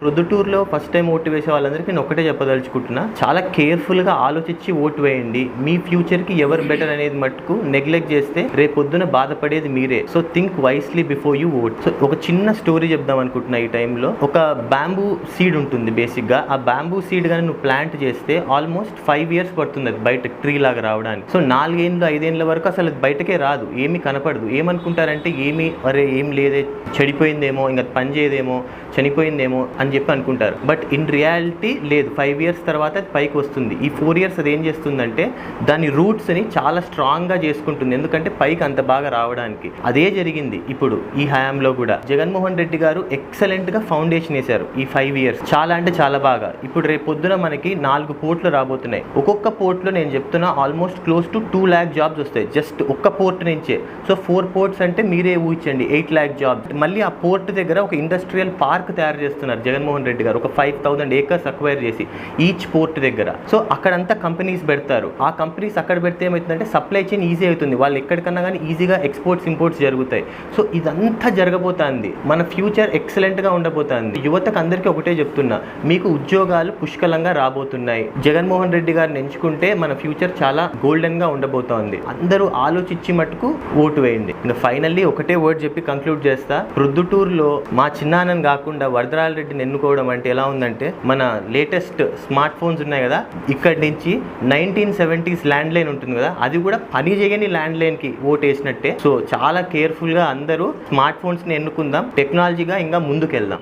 ప్రొద్దుటూరులో first time vote వేసే వాళ్ళందరికీ నేను ఒకటే చెప్పదలుచుకుంటున్నా. చాలా కేర్ఫుల్గా ఆలోచించి ఓటు వేయండి. మీ ఫ్యూచర్కి ఎవరు బెటర్ అనేది మట్టుకు నెగ్లెక్ట్ చేస్తే రేపొద్దున బాధపడేది మీరే. So think wisely before you vote so ఒక చిన్న స్టోరీ చెప్దాం అనుకుంటున్నా ఈ టైంలో ఒక బ్యాంబూ సీడ్ ఉంటుంది బేసిక్గా ఆ బ్యాంబూ సీడ్ కానీ నువ్వు ప్లాంట్ చేస్తే ఆల్మోస్ట్ ఫైవ్ ఇయర్స్ పడుతుంది అది బయట ట్రీ లాగా రావడానికి. సో నాలుగేళ్ళు ఐదేళ్ళ వరకు అసలు అది బయటకే రాదు. ఏమీ కనపడదు. ఏమనుకుంటారంటే ఏమి అరే ఏం లేదే చెడిపోయిందేమో ఇంకా పని చేయదేమో చనిపోయిందేమో అని చెప్పి అనుకుంటారు. బట్ ఇన్ రియాలిటీ లేదు. ఫైవ్ ఇయర్స్ తర్వాత అది పైకి వస్తుంది. ఈ ఫోర్ ఇయర్స్ అది ఏం చేస్తుందంటే దాని రూట్స్ని చాలా స్ట్రాంగ్గా చేసుకుంటుంది. ఎందుకంటే పైకి అంత బాగా రావడానికి. అదే జరిగింది. ఇప్పుడు ఈ హయాంలో కూడా జగన్మోహన్ రెడ్డి గారు ఎక్సలెంట్గా ఫౌండేషన్ వేశారు ఈ ఫైవ్ ఇయర్స్ చాలా అంటే చాలా బాగా. ఇప్పుడు రేపు పొద్దున మనకి నాలుగు పోర్ట్లు రాబోతున్నాయి. ఒక్కొక్క పోర్ట్లో నేను చెప్తున్నా almost close to two lakh jobs వస్తాయి. జస్ట్ ఒక్క పోర్ట్ నుంచే. సో ఫోర్ పోర్ట్స్ అంటే మీరే ఊహించండి. ఎయిట్ ల్యాక్ జాబ్స్ మళ్ళీ ఆ పోర్ట్ దగ్గర ఒక ఇండస్ట్రియల్ పార్క్ తయారు చేస్తున్నారు జగన్మోహన్ రెడ్డి గారు ఒక ఫైవ్ థౌసండ్ ఏకర్స్ అక్వైర్ చేసి ఈచ్ పోర్ట్ దగ్గర. సో అక్కడంతా కంపెనీస్ పెడతారు. ఆ కంపెనీస్ అక్కడ పెడితే ఏమవుతుందంటే సప్లై చైన్ ఈజీ అవుతుంది. వాళ్ళు ఎక్కడికన్నా కానీ ఈజీగా ఎక్స్పోర్ట్స్ ఇంపోర్ట్స్ జరుగుతాయి. సో ఇదంతా జరగబోతుంది. మన ఫ్యూచర్ ఎక్సలెంట్గా ఉండబోతుంది. యువతకు అందరికీ ఒకటే చెప్తున్నా. మీకు ఉద్యోగాలు పుష్కలంగా రాబోతున్నాయి. జగన్మోహన్ రెడ్డి గారిని ఎంచుకుంటే మన ఫ్యూచర్ చాలా గోల్డెన్గా ఉండబోతోంది. అందరూ ఆలోచించి మటుకు ఓటు వేయండి. ఇంకా ఫైనల్లీ ఒకటే వర్డ్ చెప్పి కంక్లూడ్ చేస్తా. ప్రొద్దుటూరులో మా చిన్నాన్నని కాకుండా వరదరాల రెడ్డిని ఎన్నుకోవడం అంటే ఎలా ఉందంటే మన లేటెస్ట్ స్మార్ట్ ఫోన్స్ ఉన్నాయి కదా ఇక్కడి నుంచి నైన్టీన్ సెవెంటీస్ ల్యాండ్ లైన్ ఉంటుంది కదా అది కూడా పని చేయని ల్యాండ్ లైన్కి ఓట్ వేసినట్టే సో చాలా కేర్ఫుల్గా అందరూ స్మార్ట్ ఫోన్స్ని ఎన్నుకుందాం టెక్నాలజీగా ఇంకా ముందుకెళ్దాం.